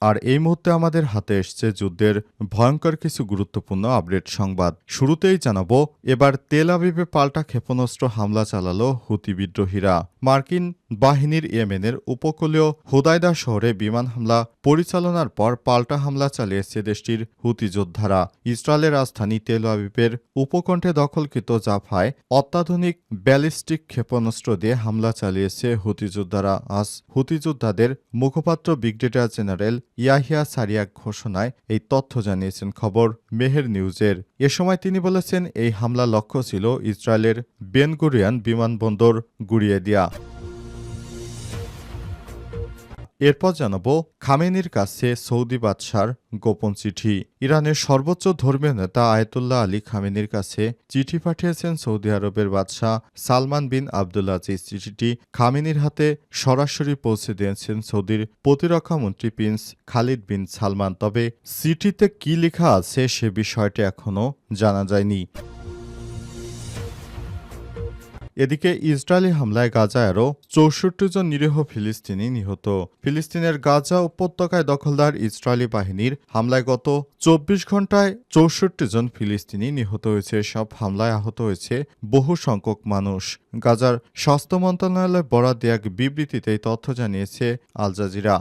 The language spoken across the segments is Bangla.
আর এই মুহূর্তে আমাদের হাতে এসছে যুদ্ধের ভয়ঙ্কর কিছু গুরুত্বপূর্ণ আপডেট সংবাদ। শুরুতেই জানাব, এবার তেল আবিবে পাল্টা ক্ষেপণাস্ত্র হামলা চালালো হুতি বিদ্রোহীরা। মার্কিন বাহিনীর ইয়েমেনের উপকূলীয় হুদায়দা শহরে বিমান হামলা পরিচালনার পর পাল্টা হামলা চালিয়েছে দেশটির হুতি যোদ্ধারা। ইসরায়েলের রাজধানী তেল আবিবের উপকণ্ঠে দখলকৃত জাফায় অত্যাধুনিক ব্যালিস্টিক ক্ষেপণাস্ত্র দিয়ে হামলা চালিয়েছে হুতি যোদ্ধারা। আজ হুতি যোদ্ধাদের মুখপাত্র ব্রিগেডিয়ার জেনারেল ইয়াহিয়া সারিয়া ঘোষণায় এই তথ্য জানিয়েছেন খবর মেহের নিউজের। এ সময় তিনি বলেছেন, এই হামলা লক্ষ্য ছিল ইসরায়েলের বেনগুরিয়ান বিমানবন্দর গুড়িয়ে দেয়া। এরপর জানাব খামেনির কাছে সৌদি বাদশার গোপন চিঠি। ইরানের সর্বোচ্চ ধর্মীয় নেতা আয়তুল্লাহ আলী খামেনির কাছে চিঠি পাঠিয়েছেন সৌদি আরবের বাদশাহ সালমান বিন আবদুল্লা আজিজ চিঠিটি খামেনির হাতে সরাসরি পৌঁছে দিয়েছেন সৌদির প্রতিরক্ষা মন্ত্রী প্রিন্স খালিদ বিন সালমান। তবে চিঠিতে কি লেখা আছে সে বিষয়টি এখনও জানা যায়নি। এদিকে ইসরায়েলি হামলায় গাজায় আরও চৌষট্টি জন নিরীহ ফিলিস্তিনি নিহত। ফিলিস্তিনের গাজা উপত্যকায় দখলদার ইসরায়েলি বাহিনীর হামলায় গত চব্বিশ ঘন্টায় চৌষট্টি জন ফিলিস্তিনি নিহত হয়েছে। সব হামলায় আহত হয়েছে বহু সংখ্যক মানুষ। গাজার স্বাস্থ্য মন্ত্রণালয় বরাদ এক বিবৃতিতে তথ্য জানিয়েছে আল জাজিরা।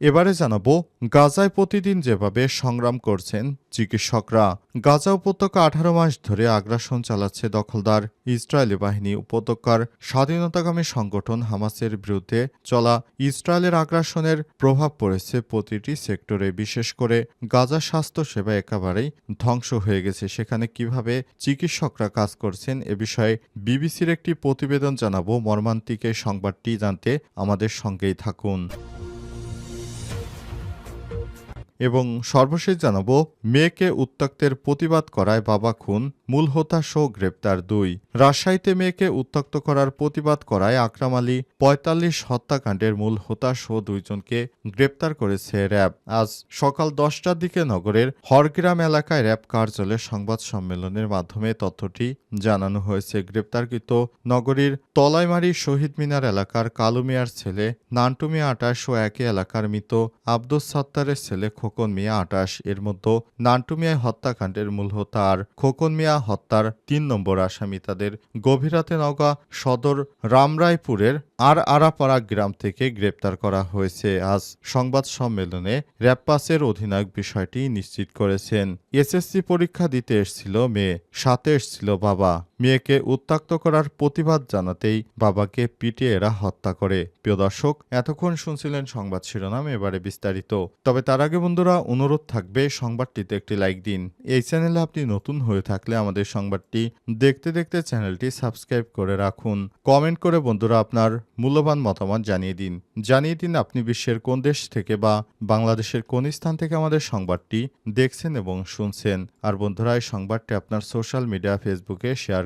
এবারে জানাব, গাজায় প্রতিদিন যেভাবে সংগ্রাম করছেন চিকিৎসকরা। গাজা উপত্যকা আঠারো মাস ধরে আগ্রাসন চালাচ্ছে দখলদার। ইসরায়েলি বাহিনী উপত্যকার স্বাধীনতাকামী সংগঠন হামাসের বিরুদ্ধে চলা ইসরায়েলের আগ্রাসনের প্রভাব পড়েছে প্রতিটি সেক্টরে। বিশেষ করে গাজা স্বাস্থ্য সেবা একেবারেই ধ্বংস হয়ে গেছে। সেখানে কীভাবে চিকিৎসকরা কাজ করছেন এ বিষয়ে বিবিসির একটি প্রতিবেদন জানাব। মর্মান্তিক সংবাদটি জানতে আমাদের সঙ্গেই থাকুন। এবং সর্বশেষ জানাব, মেয়েকে উত্তক্তের প্রতিবাদ করায় বাবা খুন, মূল হতাশ গ্রেপ্তার দুই। রাজশাহীতে মেয়েকে উত্তক্ত করার প্রতিবাদ করায় আকরাম আলী পঁয়তাল্লিশ হত্যাকাণ্ডের মূল হতাশ ও দুইজনকে গ্রেপ্তার করেছে র্যাব। আজ সকাল দশটার দিকে নগরের হরগ্রাম এলাকায় র্যাব কার্যালয়ে সংবাদ সম্মেলনের মাধ্যমে তথ্যটি জানানো হয়েছে। গ্রেপ্তারকৃত নগরীর তলাইমারি শহীদ মিনার এলাকার কালু মিয়ার ছেলে, নান্টু মিয়া আটাশ ও একই এলাকার মৃত আব্দুস সাত্তারের ছেলে খোকন মিয়া আটাশ। এর মধ্যে নান্টু মিয়া হত্যাকাণ্ডের মূল হোতা আর খোকন মিয়া হত্যার তিন নম্বর আসামি তাদের। গভীরাতে নওগাঁ সদর রামরায়পুরের আর আরাপাড়া গ্রাম থেকে গ্রেপ্তার করা হয়েছে। আজ সংবাদ সম্মেলনে র্যাবপাসের অধিনায়ক বিষয়টি নিশ্চিত করেছেন। এসএসসি পরীক্ষা দিতে এসেছিল মেয়ে সাথে এসেছিল বাবা। মেয়েকে উত্তাক্ত করার প্রতিবাদ জানাতেই বাবাকে পিটিয়ে এরা হত্যা করে। প্রিয় দর্শক, এতক্ষণ শুনছিলেন সংবাদ শিরোনাম, এবারে বিস্তারিত। তবে তার আগে বন্ধুরা, অনুরোধ থাকবে সংবাদটিতে একটি লাইক দিন। এই চ্যানেলে আপনি নতুন হয়ে থাকলে আমাদের সংবাদটি দেখতে দেখতে চ্যানেলটি সাবস্ক্রাইব করে রাখুন। কমেন্ট করে বন্ধুরা আপনার মূল্যবান মতামত জানিয়ে দিন। জানিয়ে দিন আপনি বিশ্বের কোন দেশ থেকে বা বাংলাদেশের কোন স্থান থেকে আমাদের সংবাদটি দেখছেন এবং শুনছেন। আর বন্ধুরা, এই সংবাদটি আপনার সোশ্যাল মিডিয়া, ফেসবুকে শেয়ার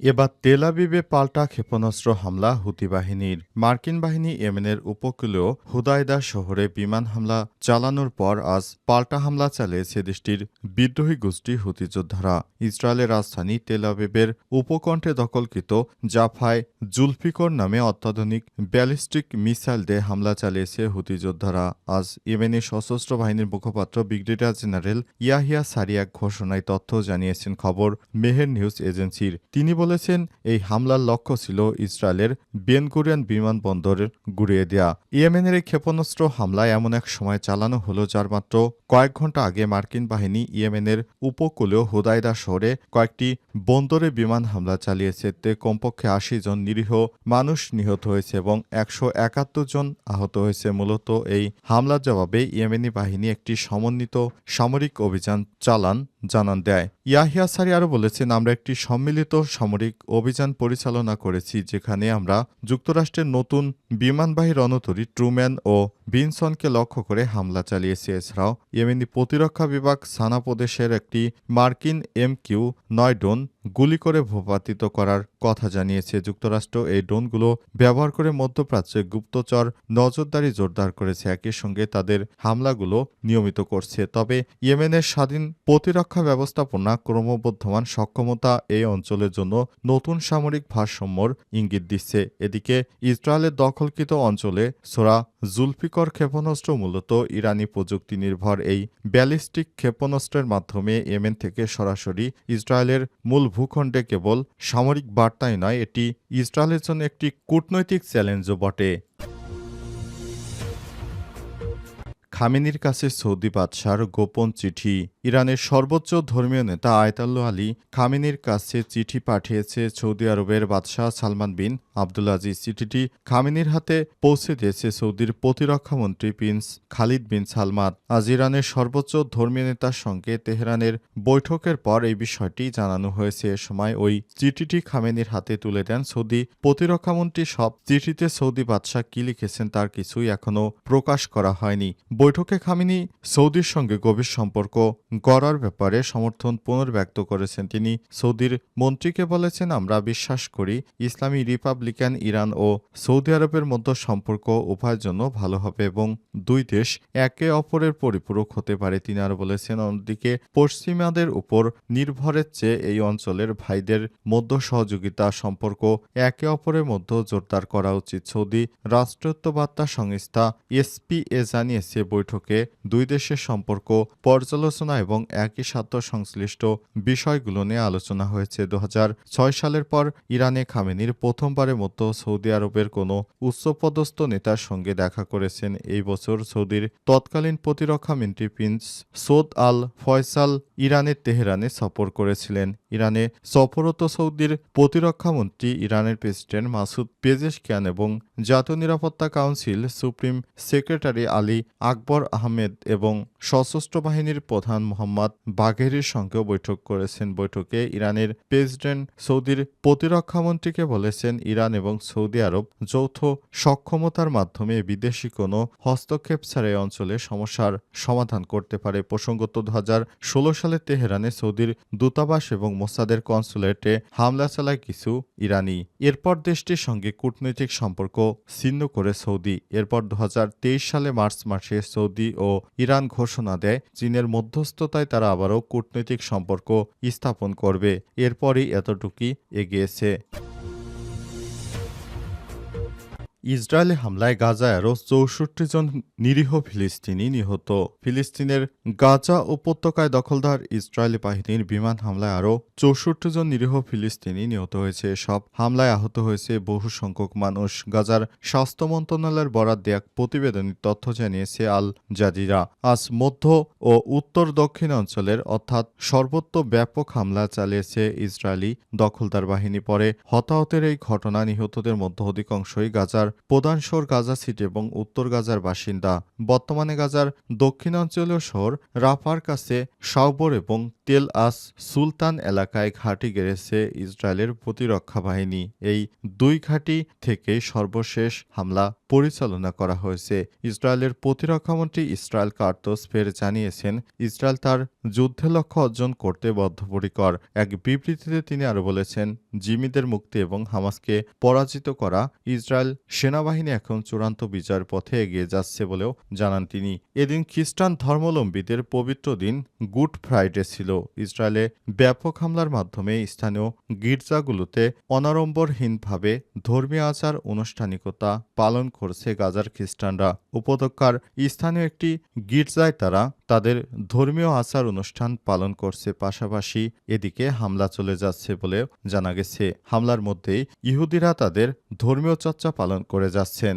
এবার তেল আবিবে পাল্টা ক্ষেপণাস্ত্র হামলা হুতি বাহিনীর। মার্কিন বাহিনী ইয়েমেনের উপকূলীয় হুদায়দা শহরে বিমান হামলা চালানোর পর আজ পাল্টা হামলা চালিয়েছে দেশটির বিদ্রোহী গোষ্ঠী হুতি যোদ্ধারা। ইসরায়েলের রাজধানী তেল আবিবের উপকণ্ঠে দখলকৃত জাফায় জুলফিকর নামে অত্যাধুনিক ব্যালিস্টিক মিসাইল দিয়ে হামলা চালিয়েছে হুতি যোদ্ধারা। আজ ইয়েমেনি সশস্ত্র বাহিনীর মুখপাত্র ব্রিগেডিয়ার জেনারেল ইয়াহিয়া সারিয়াক ঘোষণায় তথ্য জানিয়েছেন খবর মেহের নিউজ এজেন্সির। তিনি বলেছেন, এই হামলার লক্ষ্য ছিল ইসরায়েলের বেনগুরিয়ান বিমানবন্দরের গুড়িয়ে দেয়া। ইয়েমেনের এই ক্ষেপণাস্ত্র হামলায় এমন এক সময় চালানো হলো যার মাত্র কয়েক ঘণ্টা আগে মার্কিন বাহিনী ইয়েমেনের উপকূলীয় হুদাইদা শহরে কয়েকটি বন্দরে বিমান হামলা চালিয়েছে। তে কমপক্ষে আশি জন নিরীহ মানুষ নিহত হয়েছে এবং একশো একাত্তর জন আহত হয়েছে। মূলত এই হামলার জবাবে ইয়েমেনি বাহিনী একটি সমন্বিত সামরিক অভিযান চালান জানান দেয়। ইয়াহিয়া সারি আরও বলেছেন, আমরা একটি সম্মিলিত সামরিক সামরিক অভিযান পরিচালনা করেছি, যেখানে আমরা যুক্তরাষ্ট্রের নতুন বিমানবাহী রণতরী ট্রুম্যান ও বিনসনকে লক্ষ্য করে হামলা চালিয়েছে। এছাড়াও ইয়েমেনি প্রতিরক্ষা বিভাগ সানা প্রদেশের একটি মার্কিন এম কিউ নয় ড্রোন গুলি করে ভূপাতিত করার কথা জানিয়েছে যুক্তরাষ্ট্র। এই ড্রোনগুলো ব্যবহার করে মধ্যপ্রাচ্যে গুপ্তচর নজরদারি জোরদার করেছে। একই সঙ্গে তাদের হামলাগুলো নিয়মিত করছে। তবে ইয়েমেনের স্বাধীন প্রতিরক্ষা ব্যবস্থাপনা ক্রমবর্ধমান সক্ষমতা এই অঞ্চলের জন্য নতুন সামরিক ভারসাম্যর ইঙ্গিত দিচ্ছে। এদিকে ইসরায়েলের দখলকৃত অঞ্চলে সোরা জুলফিকর ক্ষেপণাস্ত্র মূলত ইরানি প্রযুক্তি নির্ভর। এই ব্যালিস্টিক ক্ষেপণাস্ত্রের মাধ্যমে ইয়েমেন থেকে সরাসরি ইসরায়েলের মূল ভূখণ্ডে কেবল সামরিক বার্তাই নয়, এটি ইসরায়েলের জন্য একটি কূটনৈতিক চ্যালেঞ্জও বটে। খামেনির কাছে সৌদি বাদশার গোপন চিঠি। ইরানের সর্বোচ্চ ধর্মীয় নেতা আয়তাল্লু আলী খামেনির কাছে চিঠি পাঠিয়েছে সৌদি আরবের বাদশাহ সালমান বিন আব্দুল আজিজ। চিঠিটি খামেনির হাতে পৌঁছে দিয়েছে সৌদির প্রতিরক্ষামন্ত্রী প্রিন্স খালিদ বিন সালমান। আজ ইরানের সর্বোচ্চ ধর্মীয় নেতার সঙ্গে তেহরানের বৈঠকের পর এই বিষয়টি জানানো হয়েছে। এ সময় ওই চিঠিটি খামেনির হাতে তুলে দেন সৌদি প্রতিরক্ষামন্ত্রী সব চিঠিতে সৌদি বাদশাহ কি লিখেছেন তার কিছুই এখনও প্রকাশ করা হয়নি। বৈঠকে খামিনি সৌদির সঙ্গে গভীর সম্পর্ক গড়ার ব্যাপারে সমর্থন পুনর্ব্যক্ত করেছেন তিনি। সৌদির মন্ত্রীকে বলেছেন, আমরা বিশ্বাস করি ইসলামী রিপাবলিকান ইরান ও সৌদি আরবের মধ্যে সম্পর্ক উভয়ের জন্য ভালো হবে এবং দুই দেশ একে অপরের পরিপূরক হতে পারে। তিনি আরও বলেছেন, অন্যদিকে পশ্চিমাদের উপর নির্ভরের চেয়ে এই অঞ্চলের ভাইদের মধ্য সহযোগিতা, সম্পর্ক একে অপরের মধ্যে জোরদার করা উচিত। সৌদি রাষ্ট্রত্ব বার্তা সংস্থা এসপিএ জানিয়েছে, বৈঠকে দুই দেশের সম্পর্ক পর্যালোচনা এবং একই সাথে সংশ্লিষ্ট বিষয়গুলো নিয়ে আলোচনা হয়েছে। দু হাজার ছয় সালের পর ইরানে খামেনির প্রথমবারের মতো সৌদি আরবের কোনো উচ্চপদস্থ নেতার সঙ্গে দেখা করেছেন। এই বছর সৌদির তৎকালীন প্রতিরক্ষা মন্ত্রী প্রিন্স সৌদ আল ফয়সাল ইরানের তেহরানে সফর করেছিলেন। ইরানে সফররত সৌদির প্রতিরক্ষা মন্ত্রী, ইরানের প্রেসিডেন্ট মাসুদ পেজেশকিয়ান এবং জাতীয় নিরাপত্তা council supreme secretary Ali Akbar Ahmed এবং সশস্ত্র বাহিনীর প্রধান মোহাম্মদ বাঘেরির সঙ্গেও বৈঠক করেছেন। বৈঠকে ইরানের প্রেসিডেন্ট সৌদির প্রতিরক্ষামন্ত্রীকে বলেছেন, ইরান এবং সৌদি আরব যৌথ সক্ষমতার মাধ্যমে বিদেশি কোনো হস্তক্ষেপ ছাড়া এই অঞ্চলে সমস্যার সমাধান করতে পারে। প্রসঙ্গত দু হাজার ষোলো সালে তেহরানে সৌদির দূতাবাস এবং মোসাদের কনসুলেটে হামলা চালায় কিছু ইরানি। এরপর দেশটির সঙ্গে কূটনৈতিক সম্পর্ক ছিন্ন করে সৌদি। এরপর দু হাজার তেইশ সালে মার্চ মাসে সৌদি ও ইরান ঘোষণা দেয়, চীনের মধ্যস্থতায় তারা আবারও কূটনৈতিক সম্পর্ক স্থাপন করবে। এরপরই এতটুকুই এগিয়েছে। ইসরায়েলি হামলায় গাজায় আরও চৌষট্টি জন নিরীহ ফিলিস্তিনি নিহত। ফিলিস্তিনের গাজা উপত্যকায় দখলদার ইসরায়েলি বাহিনীর বিমান হামলায় আরও চৌষট্টি জন নিরীহ ফিলিস্তিনি নিহত হয়েছে। সব হামলায় আহত হয়েছে বহু সংখ্যক মানুষ। গাজার স্বাস্থ্য মন্ত্রণালয়ের বরাদ দেয়া প্রতিবেদনের তথ্য জানিয়েছে আল জাজিরা। আজ মধ্য ও উত্তর দক্ষিণ অঞ্চলের অর্থাৎ সর্বত্র ব্যাপক হামলা চালিয়েছে ইসরায়েলি দখলদার বাহিনী। পরে হতাহতের এই ঘটনা নিহতদের মধ্যে অধিকাংশই গাজার প্রধান শহর গাজা সিটি এবং উত্তর গাজার বাসিন্দা। বর্তমানে গাজার দক্ষিণাঞ্চলীয় শহর রাফার কাছে সাউবর এবং তেল আস সুলতান এলাকায় ঘাঁটি গেড়েছে ইসরায়েলের প্রতিরক্ষা বাহিনী। এই দুই ঘাঁটি থেকে সর্বশেষ হামলা পরিচালনা করা হয়েছে। ইসরায়েলের প্রতিরক্ষামন্ত্রী ইসরায়েল কার্তোস ফের জানিয়েছেন, ইসরায়েল তার যুদ্ধে লক্ষ্য অর্জন করতে বদ্ধপরিকর। এক বিবৃতিতে তিনি আরও বলেছেন জিমিদের মুক্তি এবং হামাসকে পরাজিত করা ইসরায়েল সেনাবাহিনী এখন চূড়ান্ত বিজয়ের পথে এগিয়ে যাচ্ছে বলেও জানান তিনি। এদিন খ্রিস্টান ধর্মাবলম্বীদের পবিত্র দিন গুড ফ্রাইডে ছিল। ইসরায়েলে ব্যাপক হামলার মাধ্যমে স্থানীয় গির্জাগুলোতে অনাড়ম্বরহীনভাবে ধর্মীয় আচার আনুষ্ঠানিকতা পালন করছে গাজার খ্রিস্টানরা। উপত্যকার স্থানীয় একটি গির্জায় তারা তাদের ধর্মীয় আচার অনুষ্ঠান পালন করছে, পাশাপাশি এদিকে হামলা চলে যাচ্ছে বলে জানা গেছে। হামলার মধ্যেই ইহুদিরা তাদের ধর্মীয় চর্চা পালন করে যাচ্ছেন।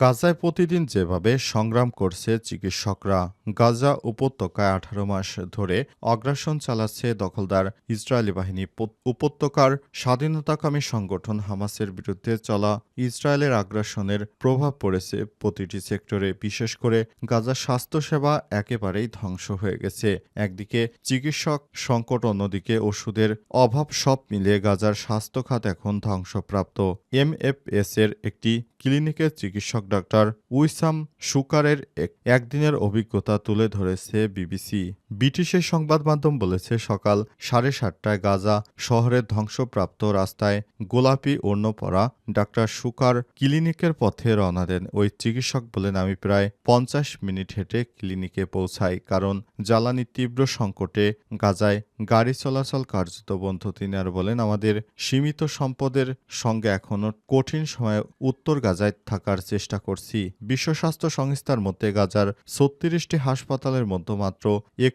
গাজায় প্রতিদিন যেভাবে সংগ্রাম করছে চিকিৎসকরা, গাজা উপত্যকায় আঠারো মাস ধরে অগ্রাসন চালাচ্ছে দখলদার ইসরায়েলি বাহিনী। উপত্যকার স্বাধীনতাকামী সংগঠন হামাসের বিরুদ্ধে চলা ইসরায়েলের আগ্রাসনের প্রভাব পড়েছে প্রতিটি সেক্টরে। বিশেষ করে গাজার স্বাস্থ্যসেবা একেবারেই ধ্বংস হয়ে গেছে। একদিকে চিকিৎসক সংকট, অন্যদিকে ওষুধের অভাব, সব মিলিয়ে গাজার স্বাস্থ্য খাত এখন ধ্বংসপ্রাপ্ত। এমএফএস এর একটি ক্লিনিকের চিকিৎসক ডাক্তার উইসাম সুকারের এক- একদিনের অভিজ্ঞতা তুলে ধরেছে বিবিসি। ব্রিটিশের সংবাদ মাধ্যম বলেছে, সকাল সাড়ে সাতটায় গাজা শহরের ধ্বংসপ্রাপ্ত রাস্তায় গোলাপি ওড়ন পরা ডাক্তার সুকার ক্লিনিকের পথে রওনা দেন। ওই চিকিৎসক বলেন, আমি প্রায় পঞ্চাশ মিনিট হেঁটে ক্লিনিকে পৌঁছাই, কারণ জ্বালানি তীব্র সংকটে গাজায় গাড়ি চলাচল কার্যত বন্ধ। তিনি আর বলেন, আমাদের সীমিত সম্পদের সঙ্গে এখনও কঠিন সময়ে উত্তর গাজায় থাকার চেষ্টা করছি। বিশ্ব স্বাস্থ্য সংস্থার মতে গাজার ছত্রিশটি হাসপাতালের মধ্যে মাত্র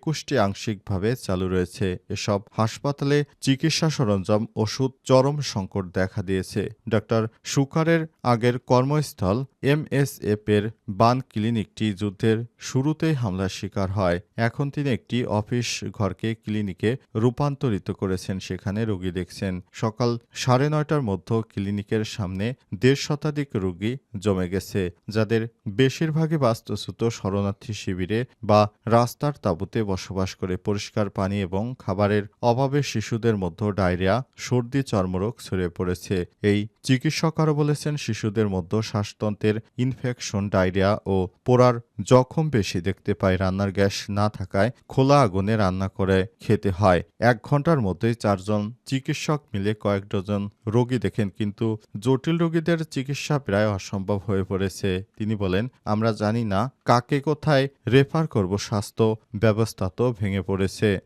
একুশটি আংশিকভাবে চালু রয়েছে। এসব হাসপাতালে চিকিৎসা সরঞ্জাম, ওষুধ, চরম সংকট দেখা দিয়েছে। ডাক্তার সুকারের আগের কর্মস্থল এমএসএফ এর বান ক্লিনিকটি যুদ্ধের শুরুতেই হামলার শিকার হয়। এখন তিনি একটি অফিস ঘরকে ক্লিনিকে রূপান্তরিত করেছেন, সেখানে রোগী দেখছেন। সকাল সাড়ে নয়টার মধ্যে ক্লিনিকের সামনে দেড় শতাধিক রোগী জমে গেছে, যাদের বেশিরভাগই বাস্তুচ্যুত শরণার্থী শিবিরে বা রাস্তার তাঁবুতে বসবাস করে পরিষ্কার পানি এবং খাবারের অভাবে শিশুদের মধ্যে ডায়রিয়া, সর্দি, চর্মরোগ ছড়িয়ে পড়েছে। এই চিকিৎসক আরও বলেছেন, শিশুদের মধ্যে শ্বাসতন্ত্রের ইনফেকশন ডায়রিয়া ও পোড়ার জখম বেশি দেখতে পায়। রান্নার গ্যাস না থাকায় খোলা আগুনে রান্না করে খেতে হয়। এক ঘণ্টার মধ্যেই চারজন চিকিৎসক মিলে কয়েক ডজন রোগী দেখেন, কিন্তু জটিল রোগীদের চিকিৎসা প্রায় অসম্ভব হয়ে পড়েছে। তিনি বলেন, আমরা জানি না কাকে কোথায় রেফার করব, স্বাস্থ্য ব্যবস্থা তো ভেঙে পড়েছে।